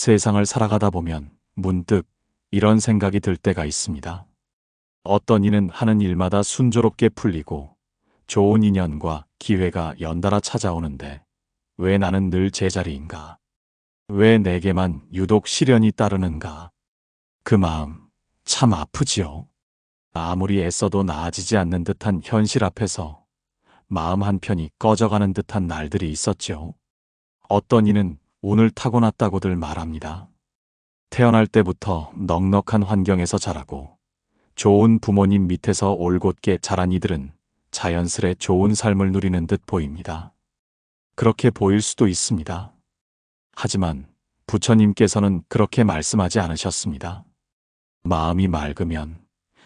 세상을 살아가다 보면 문득 이런 생각이 들 때가 있습니다. 어떤 이는 하는 일마다 순조롭게 풀리고 좋은 인연과 기회가 연달아 찾아오는데 왜 나는 늘 제자리인가? 왜 내게만 유독 시련이 따르는가? 그 마음 참 아프지요. 아무리 애써도 나아지지 않는 듯한 현실 앞에서 마음 한편이 꺼져가는 듯한 날들이 있었죠. 어떤 이는 운을 타고났다고들 말합니다. 태어날 때부터 넉넉한 환경에서 자라고 좋은 부모님 밑에서 올곧게 자란 이들은 자연스레 좋은 삶을 누리는 듯 보입니다. 그렇게 보일 수도 있습니다. 하지만 부처님께서는 그렇게 말씀하지 않으셨습니다. 마음이 맑으면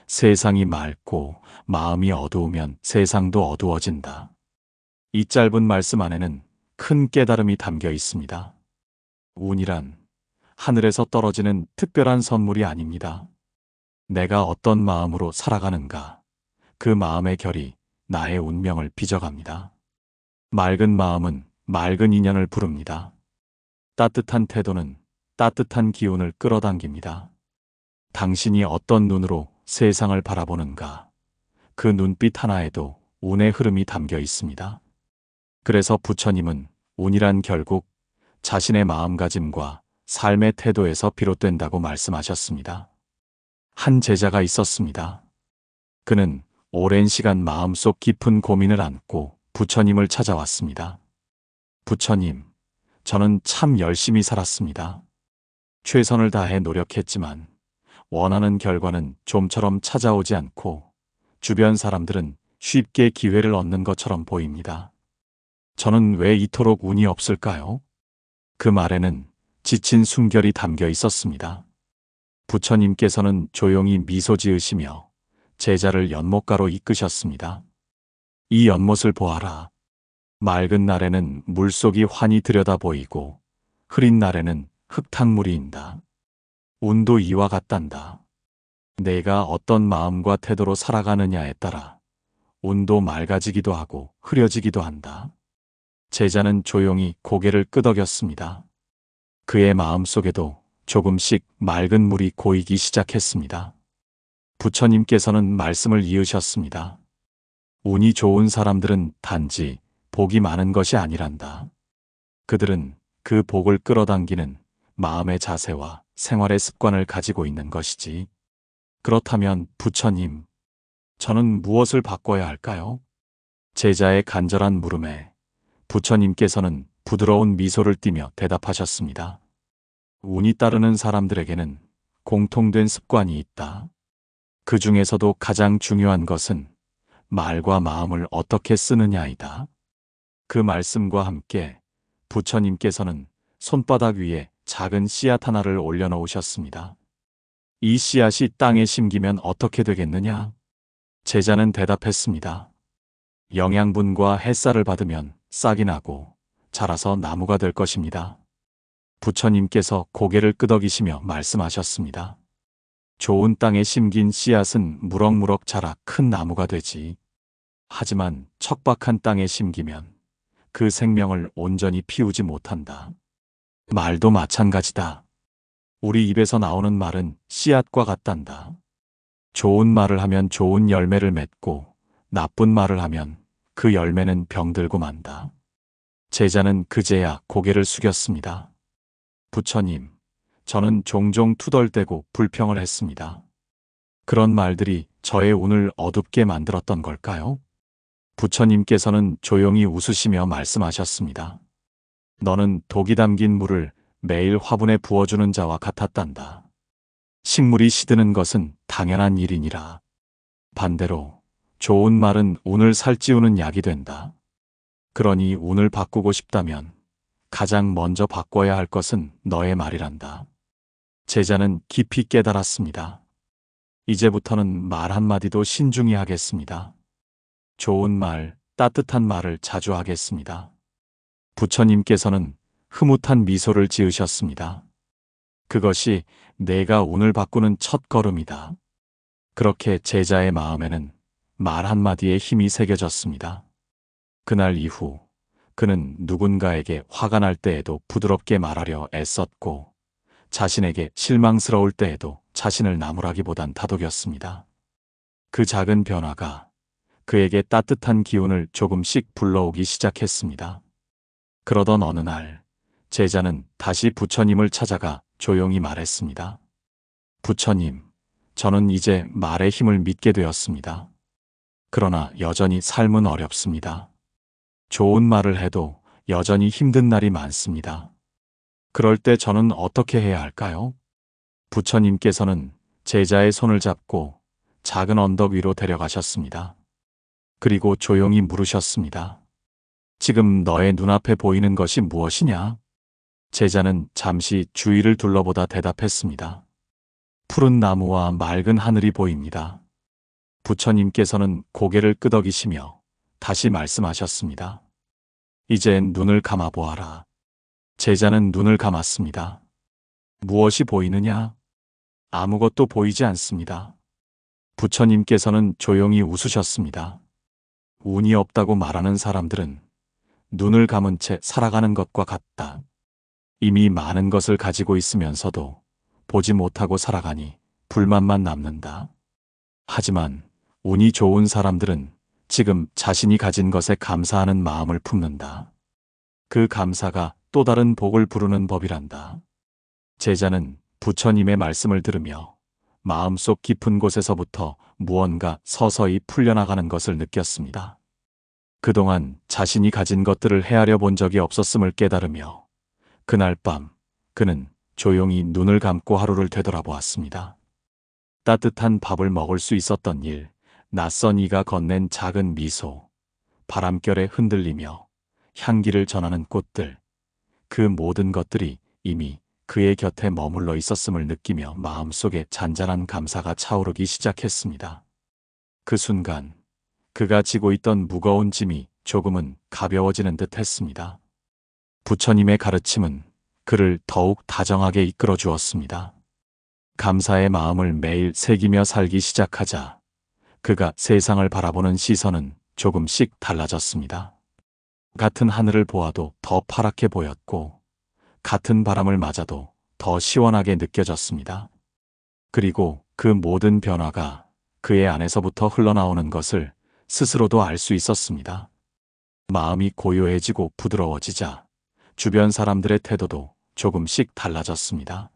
세상이 맑고 마음이 어두우면 세상도 어두워진다. 이 짧은 말씀 안에는 큰 깨달음이 담겨 있습니다. 운이란 하늘에서 떨어지는 특별한 선물이 아닙니다. 내가 어떤 마음으로 살아가는가, 그 마음의 결이 나의 운명을 빚어갑니다. 맑은 마음은 맑은 인연을 부릅니다. 따뜻한 태도는 따뜻한 기운을 끌어당깁니다. 당신이 어떤 눈으로 세상을 바라보는가, 그 눈빛 하나에도 운의 흐름이 담겨 있습니다. 그래서 부처님은 운이란 결국 자신의 마음가짐과 삶의 태도에서 비롯된다고 말씀하셨습니다. 한 제자가 있었습니다. 그는 오랜 시간 마음속 깊은 고민을 안고 부처님을 찾아왔습니다. 부처님, 저는 참 열심히 살았습니다. 최선을 다해 노력했지만 원하는 결과는 좀처럼 찾아오지 않고 주변 사람들은 쉽게 기회를 얻는 것처럼 보입니다. 저는 왜 이토록 운이 없을까요? 그 말에는 지친 숨결이 담겨 있었습니다. 부처님께서는 조용히 미소 지으시며 제자를 연못가로 이끄셨습니다. 이 연못을 보아라. 맑은 날에는 물속이 환히 들여다 보이고 흐린 날에는 흙탕물이 인다. 운도 이와 같단다. 내가 어떤 마음과 태도로 살아가느냐에 따라 운도 맑아지기도 하고 흐려지기도 한다. 제자는 조용히 고개를 끄덕였습니다. 그의 마음 속에도 조금씩 맑은 물이 고이기 시작했습니다. 부처님께서는 말씀을 이으셨습니다. 운이 좋은 사람들은 단지 복이 많은 것이 아니란다. 그들은 그 복을 끌어당기는 마음의 자세와 생활의 습관을 가지고 있는 것이지. 그렇다면 부처님, 저는 무엇을 바꿔야 할까요? 제자의 간절한 물음에 부처님께서는 부드러운 미소를 띠며 대답하셨습니다. 운이 따르는 사람들에게는 공통된 습관이 있다. 그 중에서도 가장 중요한 것은 말과 마음을 어떻게 쓰느냐이다. 그 말씀과 함께 부처님께서는 손바닥 위에 작은 씨앗 하나를 올려놓으셨습니다. 이 씨앗이 땅에 심기면 어떻게 되겠느냐? 제자는 대답했습니다. 영양분과 햇살을 받으면 싹이 나고 자라서 나무가 될 것입니다. 부처님께서 고개를 끄덕이시며 말씀하셨습니다. 좋은 땅에 심긴 씨앗은 무럭무럭 자라 큰 나무가 되지. 하지만 척박한 땅에 심기면 그 생명을 온전히 피우지 못한다. 말도 마찬가지다. 우리 입에서 나오는 말은 씨앗과 같단다. 좋은 말을 하면 좋은 열매를 맺고 나쁜 말을 하면 그 열매는 병들고 만다. 제자는 그제야 고개를 숙였습니다. 부처님, 저는 종종 투덜대고 불평을 했습니다. 그런 말들이 저의 운을 어둡게 만들었던 걸까요? 부처님께서는 조용히 웃으시며 말씀하셨습니다. 너는 독이 담긴 물을 매일 화분에 부어주는 자와 같았단다. 식물이 시드는 것은 당연한 일이니라. 반대로 좋은 말은 운을 살찌우는 약이 된다. 그러니 운을 바꾸고 싶다면 가장 먼저 바꿔야 할 것은 너의 말이란다. 제자는 깊이 깨달았습니다. 이제부터는 말 한마디도 신중히 하겠습니다. 좋은 말, 따뜻한 말을 자주 하겠습니다. 부처님께서는 흐뭇한 미소를 지으셨습니다. 그것이 내가 운을 바꾸는 첫 걸음이다. 그렇게 제자의 마음에는 말 한마디에 힘이 새겨졌습니다. 그날 이후 그는 누군가에게 화가 날 때에도 부드럽게 말하려 애썼고 자신에게 실망스러울 때에도 자신을 나무라기보단 다독였습니다. 그 작은 변화가 그에게 따뜻한 기운을 조금씩 불러오기 시작했습니다. 그러던 어느 날, 제자는 다시 부처님을 찾아가 조용히 말했습니다. 부처님, 저는 이제 말의 힘을 믿게 되었습니다. 그러나 여전히 삶은 어렵습니다. 좋은 말을 해도 여전히 힘든 날이 많습니다. 그럴 때 저는 어떻게 해야 할까요? 부처님께서는 제자의 손을 잡고 작은 언덕 위로 데려가셨습니다. 그리고 조용히 물으셨습니다. 지금 너의 눈앞에 보이는 것이 무엇이냐? 제자는 잠시 주위를 둘러보다 대답했습니다. 푸른 나무와 맑은 하늘이 보입니다. 부처님께서는 고개를 끄덕이시며 다시 말씀하셨습니다. 이제 눈을 감아보아라. 제자는 눈을 감았습니다. 무엇이 보이느냐? 아무것도 보이지 않습니다. 부처님께서는 조용히 웃으셨습니다. 운이 없다고 말하는 사람들은 눈을 감은 채 살아가는 것과 같다. 이미 많은 것을 가지고 있으면서도 보지 못하고 살아가니 불만만 남는다. 하지만 운이 좋은 사람들은 지금 자신이 가진 것에 감사하는 마음을 품는다. 그 감사가 또 다른 복을 부르는 법이란다. 제자는 부처님의 말씀을 들으며 마음속 깊은 곳에서부터 무언가 서서히 풀려나가는 것을 느꼈습니다. 그동안 자신이 가진 것들을 헤아려 본 적이 없었음을 깨달으며 그날 밤 그는 조용히 눈을 감고 하루를 되돌아보았습니다. 따뜻한 밥을 먹을 수 있었던 일, 낯선 이가 건넨 작은 미소, 바람결에 흔들리며 향기를 전하는 꽃들, 그 모든 것들이 이미 그의 곁에 머물러 있었음을 느끼며 마음속에 잔잔한 감사가 차오르기 시작했습니다. 그 순간 그가 지고 있던 무거운 짐이 조금은 가벼워지는 듯 했습니다. 부처님의 가르침은 그를 더욱 다정하게 이끌어 주었습니다. 감사의 마음을 매일 새기며 살기 시작하자 그가 세상을 바라보는 시선은 조금씩 달라졌습니다. 같은 하늘을 보아도 더 파랗게 보였고 같은 바람을 맞아도 더 시원하게 느껴졌습니다. 그리고 그 모든 변화가 그의 안에서부터 흘러나오는 것을 스스로도 알 수 있었습니다. 마음이 고요해지고 부드러워지자 주변 사람들의 태도도 조금씩 달라졌습니다.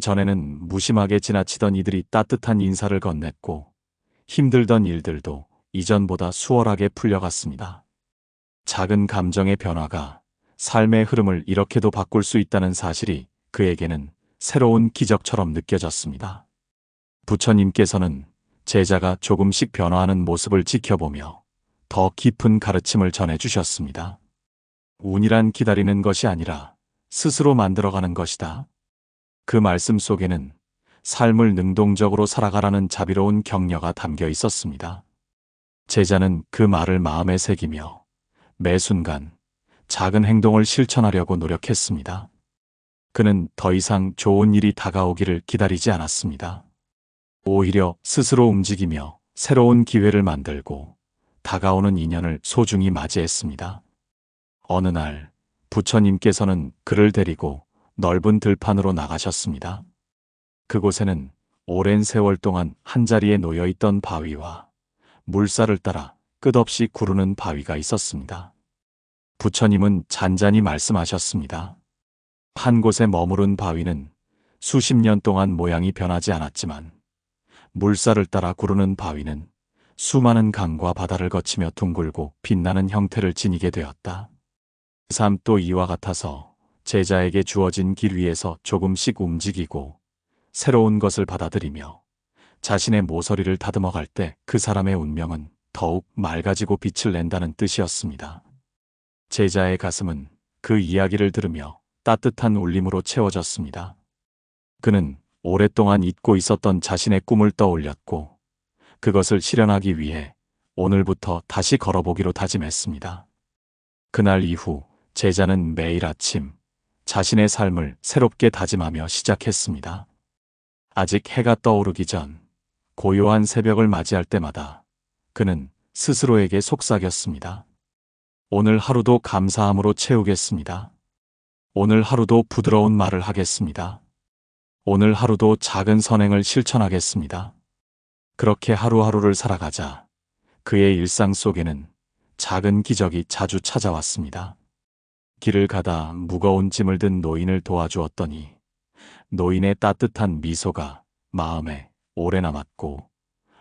전에는 무심하게 지나치던 이들이 따뜻한 인사를 건넸고 힘들던 일들도 이전보다 수월하게 풀려갔습니다. 작은 감정의 변화가 삶의 흐름을 이렇게도 바꿀 수 있다는 사실이 그에게는 새로운 기적처럼 느껴졌습니다. 부처님께서는 제자가 조금씩 변화하는 모습을 지켜보며 더 깊은 가르침을 전해주셨습니다. 운이란 기다리는 것이 아니라 스스로 만들어가는 것이다. 그 말씀 속에는 삶을 능동적으로 살아가라는 자비로운 격려가 담겨 있었습니다. 제자는 그 말을 마음에 새기며 매 순간 작은 행동을 실천하려고 노력했습니다. 그는 더 이상 좋은 일이 다가오기를 기다리지 않았습니다. 오히려 스스로 움직이며 새로운 기회를 만들고 다가오는 인연을 소중히 맞이했습니다. 어느 날 부처님께서는 그를 데리고 넓은 들판으로 나가셨습니다. 그곳에는 오랜 세월 동안 한자리에 놓여 있던 바위와 물살을 따라 끝없이 구르는 바위가 있었습니다. 부처님은 잔잔히 말씀하셨습니다. 한 곳에 머무른 바위는 수십 년 동안 모양이 변하지 않았지만 물살을 따라 구르는 바위는 수많은 강과 바다를 거치며 둥글고 빛나는 형태를 지니게 되었다. 삶도 이와 같아서 제자에게 주어진 길 위에서 조금씩 움직이고 새로운 것을 받아들이며 자신의 모서리를 다듬어 갈 때 그 사람의 운명은 더욱 맑아지고 빛을 낸다는 뜻이었습니다. 제자의 가슴은 그 이야기를 들으며 따뜻한 울림으로 채워졌습니다. 그는 오랫동안 잊고 있었던 자신의 꿈을 떠올렸고 그것을 실현하기 위해 오늘부터 다시 걸어보기로 다짐했습니다. 그날 이후 제자는 매일 아침 자신의 삶을 새롭게 다짐하며 시작했습니다. 아직 해가 떠오르기 전 고요한 새벽을 맞이할 때마다 그는 스스로에게 속삭였습니다. 오늘 하루도 감사함으로 채우겠습니다. 오늘 하루도 부드러운 말을 하겠습니다. 오늘 하루도 작은 선행을 실천하겠습니다. 그렇게 하루하루를 살아가자 그의 일상 속에는 작은 기적이 자주 찾아왔습니다. 길을 가다 무거운 짐을 든 노인을 도와주었더니 노인의 따뜻한 미소가 마음에 오래 남았고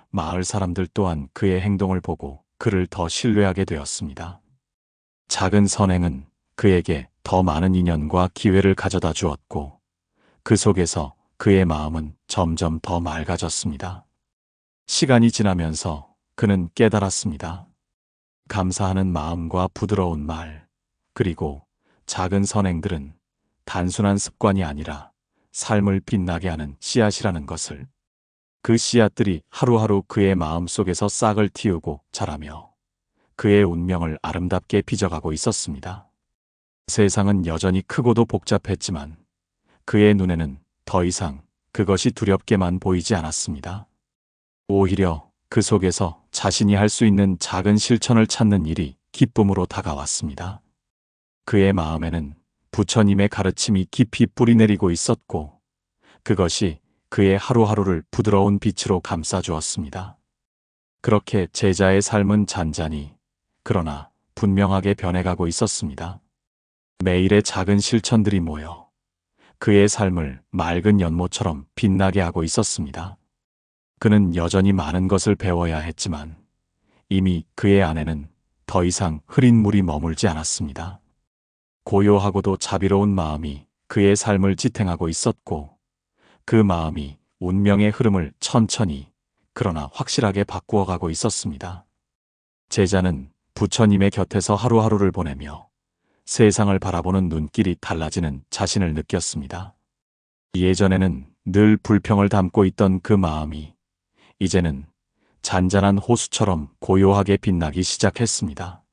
마을 사람들 또한 그의 행동을 보고 그를 더 신뢰하게 되었습니다. 작은 선행은 그에게 더 많은 인연과 기회를 가져다 주었고 그 속에서 그의 마음은 점점 더 맑아졌습니다. 시간이 지나면서 그는 깨달았습니다. 감사하는 마음과 부드러운 말, 그리고 작은 선행들은 단순한 습관이 아니라 삶을 빛나게 하는 씨앗이라는 것을 그 씨앗들이 하루하루 그의 마음 속에서 싹을 틔우고 자라며 그의 운명을 아름답게 빚어가고 있었습니다. 세상은 여전히 크고도 복잡했지만 그의 눈에는 더 이상 그것이 두렵게만 보이지 않았습니다. 오히려 그 속에서 자신이 할 수 있는 작은 실천을 찾는 일이 기쁨으로 다가왔습니다. 그의 마음에는 부처님의 가르침이 깊이 뿌리내리고 있었고 그것이 그의 하루하루를 부드러운 빛으로 감싸주었습니다. 그렇게 제자의 삶은 잔잔히 그러나 분명하게 변해가고 있었습니다. 매일의 작은 실천들이 모여 그의 삶을 맑은 연못처럼 빛나게 하고 있었습니다. 그는 여전히 많은 것을 배워야 했지만 이미 그의 안에는 더 이상 흐린 물이 머물지 않았습니다. 고요하고도 자비로운 마음이 그의 삶을 지탱하고 있었고 그 마음이 운명의 흐름을 천천히 그러나 확실하게 바꾸어 가고 있었습니다. 제자는 부처님의 곁에서 하루하루를 보내며 세상을 바라보는 눈길이 달라지는 자신을 느꼈습니다. 예전에는 늘 불평을 담고 있던 그 마음이 이제는 잔잔한 호수처럼 고요하게 빛나기 시작했습니다.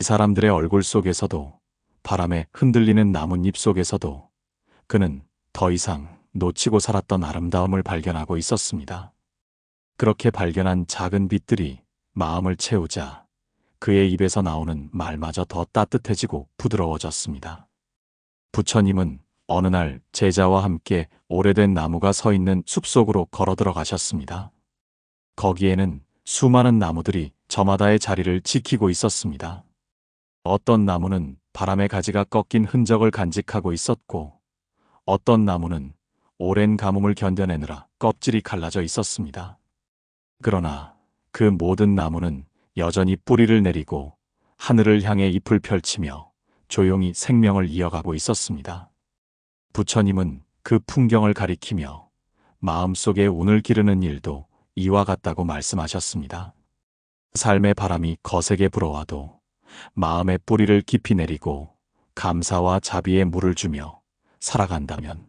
사람들의 얼굴 속에서도 바람에 흔들리는 나뭇잎 속에서도 그는 더 이상 놓치고 살았던 아름다움을 발견하고 있었습니다. 그렇게 발견한 작은 빛들이 마음을 채우자 그의 입에서 나오는 말마저 더 따뜻해지고 부드러워졌습니다. 부처님은 어느 날 제자와 함께 오래된 나무가 서 있는 숲속으로 걸어 들어가셨습니다. 거기에는 수많은 나무들이 저마다의 자리를 지키고 있었습니다. 어떤 나무는 바람의 가지가 꺾인 흔적을 간직하고 있었고, 어떤 나무는 오랜 가뭄을 견뎌내느라 껍질이 갈라져 있었습니다. 그러나 그 모든 나무는 여전히 뿌리를 내리고 하늘을 향해 잎을 펼치며 조용히 생명을 이어가고 있었습니다. 부처님은 그 풍경을 가리키며 마음속에 운을 기르는 일도 이와 같다고 말씀하셨습니다. 삶의 바람이 거세게 불어와도 마음의 뿌리를 깊이 내리고 감사와 자비의 물을 주며 살아간다면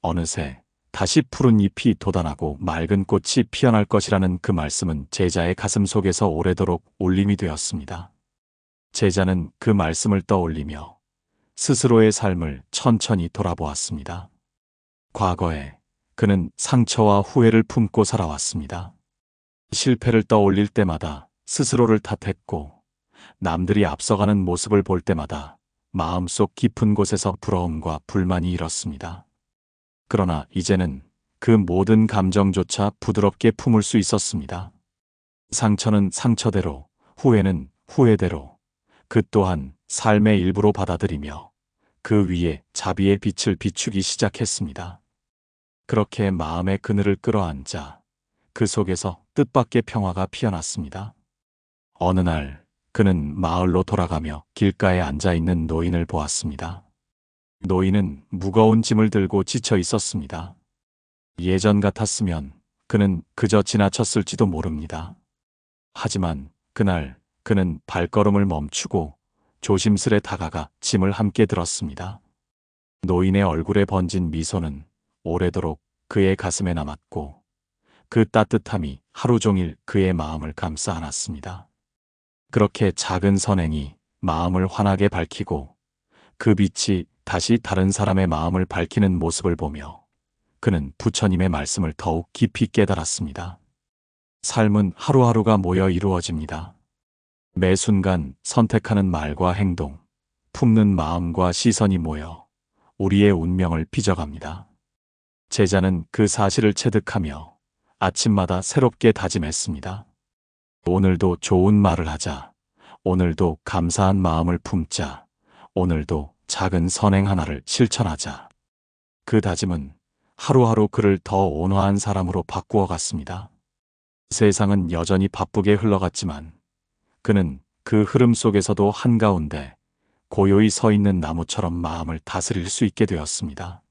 어느새 다시 푸른 잎이 돋아나고 맑은 꽃이 피어날 것이라는 그 말씀은 제자의 가슴 속에서 오래도록 울림이 되었습니다. 제자는 그 말씀을 떠올리며 스스로의 삶을 천천히 돌아보았습니다. 과거에 그는 상처와 후회를 품고 살아왔습니다. 실패를 떠올릴 때마다 스스로를 탓했고 남들이 앞서가는 모습을 볼 때마다 마음속 깊은 곳에서 부러움과 불만이 일었습니다. 그러나 이제는 그 모든 감정조차 부드럽게 품을 수 있었습니다. 상처는 상처대로, 후회는 후회대로, 그 또한 삶의 일부로 받아들이며 그 위에 자비의 빛을 비추기 시작했습니다. 그렇게 마음의 그늘을 끌어안자 그 속에서 뜻밖의 평화가 피어났습니다. 어느 날 그는 마을로 돌아가며 길가에 앉아 있는 노인을 보았습니다. 노인은 무거운 짐을 들고 지쳐 있었습니다. 예전 같았으면 그는 그저 지나쳤을지도 모릅니다. 하지만 그날 그는 발걸음을 멈추고 조심스레 다가가 짐을 함께 들었습니다. 노인의 얼굴에 번진 미소는 오래도록 그의 가슴에 남았고 그 따뜻함이 하루 종일 그의 마음을 감싸 안았습니다. 그렇게 작은 선행이 마음을 환하게 밝히고 그 빛이 다시 다른 사람의 마음을 밝히는 모습을 보며 그는 부처님의 말씀을 더욱 깊이 깨달았습니다. 삶은 하루하루가 모여 이루어집니다. 매 순간 선택하는 말과 행동, 품는 마음과 시선이 모여 우리의 운명을 빚어갑니다. 제자는 그 사실을 체득하며 아침마다 새롭게 다짐했습니다. 오늘도 좋은 말을 하자. 오늘도 감사한 마음을 품자. 오늘도 작은 선행 하나를 실천하자. 그 다짐은 하루하루 그를 더 온화한 사람으로 바꾸어 갔습니다. 세상은 여전히 바쁘게 흘러갔지만 그는 그 흐름 속에서도 한가운데 고요히 서 있는 나무처럼 마음을 다스릴 수 있게 되었습니다.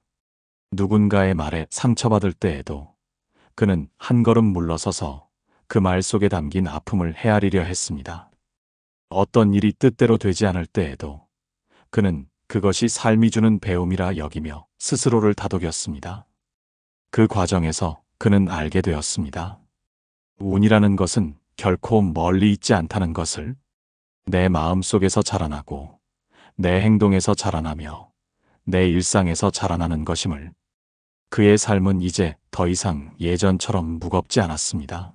누군가의 말에 상처받을 때에도 그는 한 걸음 물러서서 그 말 속에 담긴 아픔을 헤아리려 했습니다. 어떤 일이 뜻대로 되지 않을 때에도 그는 그것이 삶이 주는 배움이라 여기며 스스로를 다독였습니다. 그 과정에서 그는 알게 되었습니다. 운이라는 것은 결코 멀리 있지 않다는 것을 내 마음 속에서 자라나고 내 행동에서 자라나며 내 일상에서 자라나는 것임을 그의 삶은 이제 더 이상 예전처럼 무겁지 않았습니다.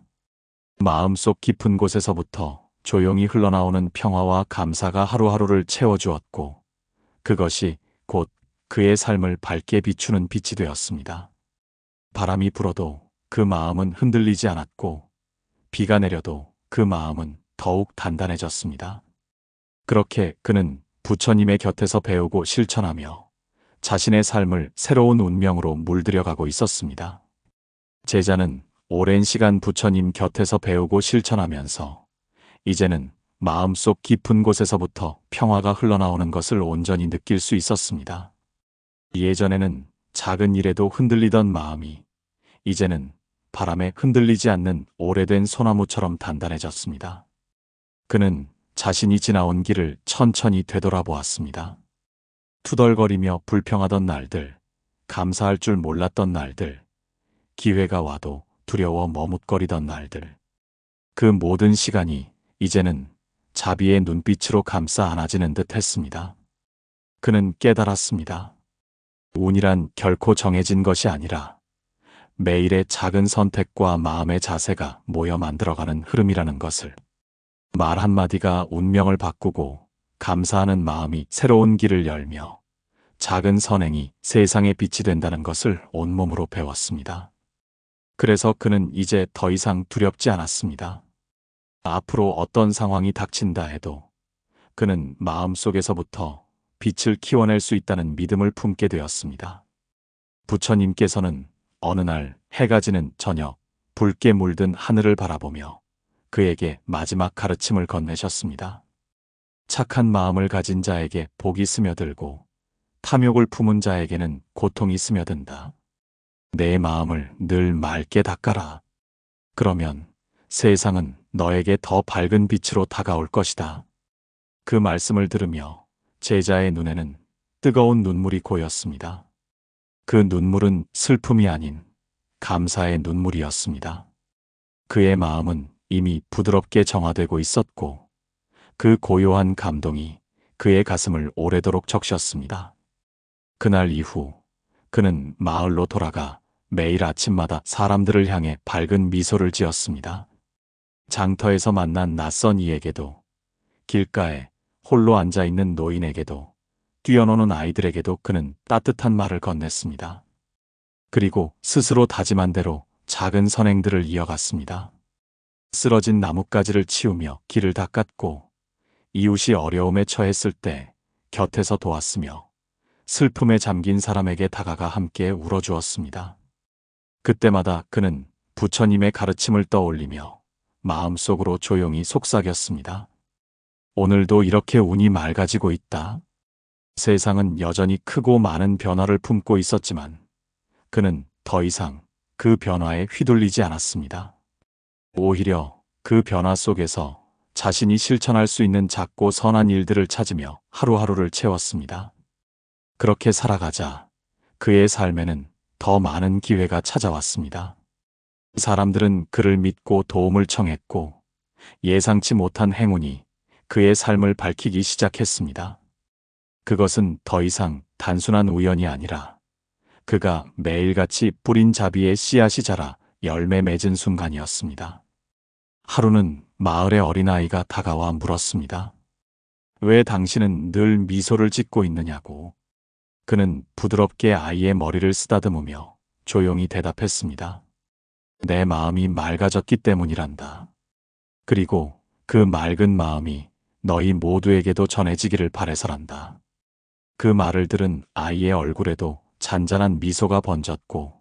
마음속 깊은 곳에서부터 조용히 흘러나오는 평화와 감사가 하루하루를 채워주었고 그것이 곧 그의 삶을 밝게 비추는 빛이 되었습니다. 바람이 불어도 그 마음은 흔들리지 않았고 비가 내려도 그 마음은 더욱 단단해졌습니다. 그렇게 그는 부처님의 곁에서 배우고 실천하며 자신의 삶을 새로운 운명으로 물들여가고 있었습니다. 제자는 오랜 시간 부처님 곁에서 배우고 실천하면서 이제는 마음속 깊은 곳에서부터 평화가 흘러나오는 것을 온전히 느낄 수 있었습니다. 예전에는 작은 일에도 흔들리던 마음이 이제는 바람에 흔들리지 않는 오래된 소나무처럼 단단해졌습니다. 그는 자신이 지나온 길을 천천히 되돌아보았습니다. 투덜거리며 불평하던 날들, 감사할 줄 몰랐던 날들, 기회가 와도 두려워 머뭇거리던 날들. 그 모든 시간이 이제는 자비의 눈빛으로 감싸 안아지는 듯 했습니다. 그는 깨달았습니다. 운이란 결코 정해진 것이 아니라 매일의 작은 선택과 마음의 자세가 모여 만들어가는 흐름이라는 것을. 말 한마디가 운명을 바꾸고 감사하는 마음이 새로운 길을 열며 작은 선행이 세상의 빛이 된다는 것을 온몸으로 배웠습니다. 그래서 그는 이제 더 이상 두렵지 않았습니다. 앞으로 어떤 상황이 닥친다 해도 그는 마음속에서부터 빛을 키워낼 수 있다는 믿음을 품게 되었습니다. 부처님께서는 어느 날 해가 지는 저녁 붉게 물든 하늘을 바라보며 그에게 마지막 가르침을 건네셨습니다. 착한 마음을 가진 자에게 복이 스며들고 탐욕을 품은 자에게는 고통이 스며든다. 내 마음을 늘 맑게 닦아라. 그러면 세상은 너에게 더 밝은 빛으로 다가올 것이다. 그 말씀을 들으며 제자의 눈에는 뜨거운 눈물이 고였습니다. 그 눈물은 슬픔이 아닌 감사의 눈물이었습니다. 그의 마음은 이미 부드럽게 정화되고 있었고 그 고요한 감동이 그의 가슴을 오래도록 적셨습니다. 그날 이후 그는 마을로 돌아가 매일 아침마다 사람들을 향해 밝은 미소를 지었습니다. 장터에서 만난 낯선 이에게도, 길가에 홀로 앉아 있는 노인에게도, 뛰어노는 아이들에게도 그는 따뜻한 말을 건넸습니다. 그리고 스스로 다짐한 대로 작은 선행들을 이어갔습니다. 쓰러진 나뭇가지를 치우며 길을 닦았고, 이웃이 어려움에 처했을 때 곁에서 도왔으며, 슬픔에 잠긴 사람에게 다가가 함께 울어주었습니다. 그때마다 그는 부처님의 가르침을 떠올리며 마음속으로 조용히 속삭였습니다. 오늘도 이렇게 운이 맑아지고 있다. 세상은 여전히 크고 많은 변화를 품고 있었지만 그는 더 이상 그 변화에 휘둘리지 않았습니다. 오히려 그 변화 속에서 자신이 실천할 수 있는 작고 선한 일들을 찾으며 하루하루를 채웠습니다. 그렇게 살아가자 그의 삶에는 더 많은 기회가 찾아왔습니다. 사람들은 그를 믿고 도움을 청했고 예상치 못한 행운이 그의 삶을 밝히기 시작했습니다. 그것은 더 이상 단순한 우연이 아니라 그가 매일같이 뿌린 자비의 씨앗이 자라 열매 맺은 순간이었습니다. 하루는 마을의 어린아이가 다가와 물었습니다. 왜 당신은 늘 미소를 짓고 있느냐고. 그는 부드럽게 아이의 머리를 쓰다듬으며 조용히 대답했습니다. 내 마음이 맑아졌기 때문이란다. 그리고 그 맑은 마음이 너희 모두에게도 전해지기를 바래서란다. 그 말을 들은 아이의 얼굴에도 잔잔한 미소가 번졌고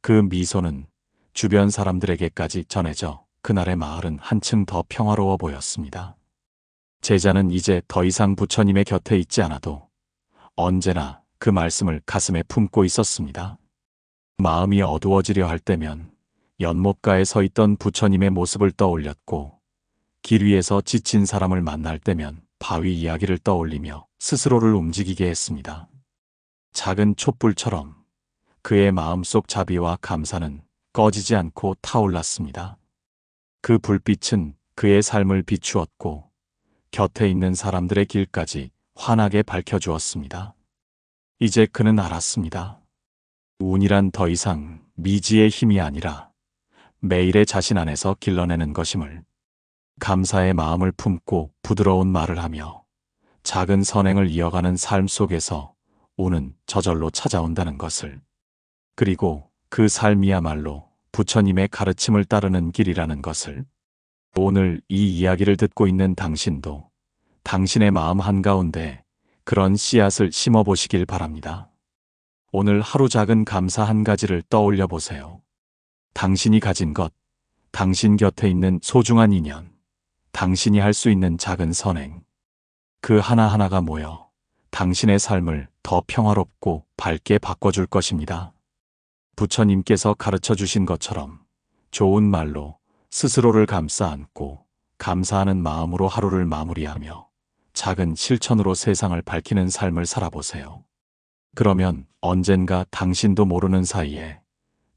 그 미소는 주변 사람들에게까지 전해져 그날의 마을은 한층 더 평화로워 보였습니다. 제자는 이제 더 이상 부처님의 곁에 있지 않아도 언제나 그 말씀을 가슴에 품고 있었습니다. 마음이 어두워지려 할 때면 연못가에 서 있던 부처님의 모습을 떠올렸고 길 위에서 지친 사람을 만날 때면 바위 이야기를 떠올리며 스스로를 움직이게 했습니다. 작은 촛불처럼 그의 마음속 자비와 감사는 꺼지지 않고 타올랐습니다. 그 불빛은 그의 삶을 비추었고 곁에 있는 사람들의 길까지 환하게 밝혀주었습니다. 이제 그는 알았습니다. 운이란 더 이상 미지의 힘이 아니라 매일의 자신 안에서 길러내는 것임을 감사의 마음을 품고 부드러운 말을 하며 작은 선행을 이어가는 삶 속에서 운은 저절로 찾아온다는 것을 그리고 그 삶이야말로 부처님의 가르침을 따르는 길이라는 것을 오늘 이 이야기를 듣고 있는 당신도 당신의 마음 한가운데 그런 씨앗을 심어 보시길 바랍니다. 오늘 하루 작은 감사 한 가지를 떠올려 보세요. 당신이 가진 것, 당신 곁에 있는 소중한 인연, 당신이 할 수 있는 작은 선행. 그 하나하나가 모여 당신의 삶을 더 평화롭고 밝게 바꿔줄 것입니다. 부처님께서 가르쳐 주신 것처럼 좋은 말로 스스로를 감싸 안고 감사하는 마음으로 하루를 마무리하며 작은 실천으로 세상을 밝히는 삶을 살아보세요. 그러면 언젠가 당신도 모르는 사이에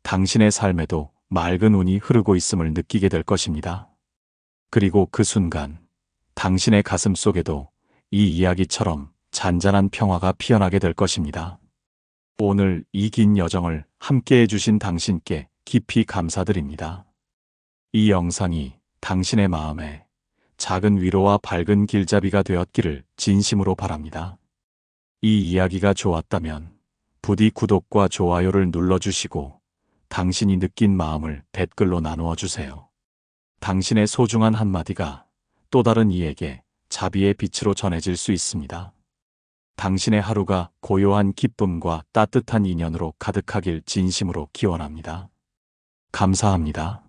당신의 삶에도 맑은 운이 흐르고 있음을 느끼게 될 것입니다. 그리고 그 순간 당신의 가슴 속에도 이 이야기처럼 잔잔한 평화가 피어나게 될 것입니다. 오늘 이 긴 여정을 함께 해주신 당신께 깊이 감사드립니다. 이 영상이 당신의 마음에 작은 위로와 밝은 길잡이가 되었기를 진심으로 바랍니다. 이 이야기가 좋았다면 부디 구독과 좋아요를 눌러주시고 당신이 느낀 마음을 댓글로 나누어 주세요. 당신의 소중한 한마디가 또 다른 이에게 자비의 빛으로 전해질 수 있습니다. 당신의 하루가 고요한 기쁨과 따뜻한 인연으로 가득하길 진심으로 기원합니다. 감사합니다.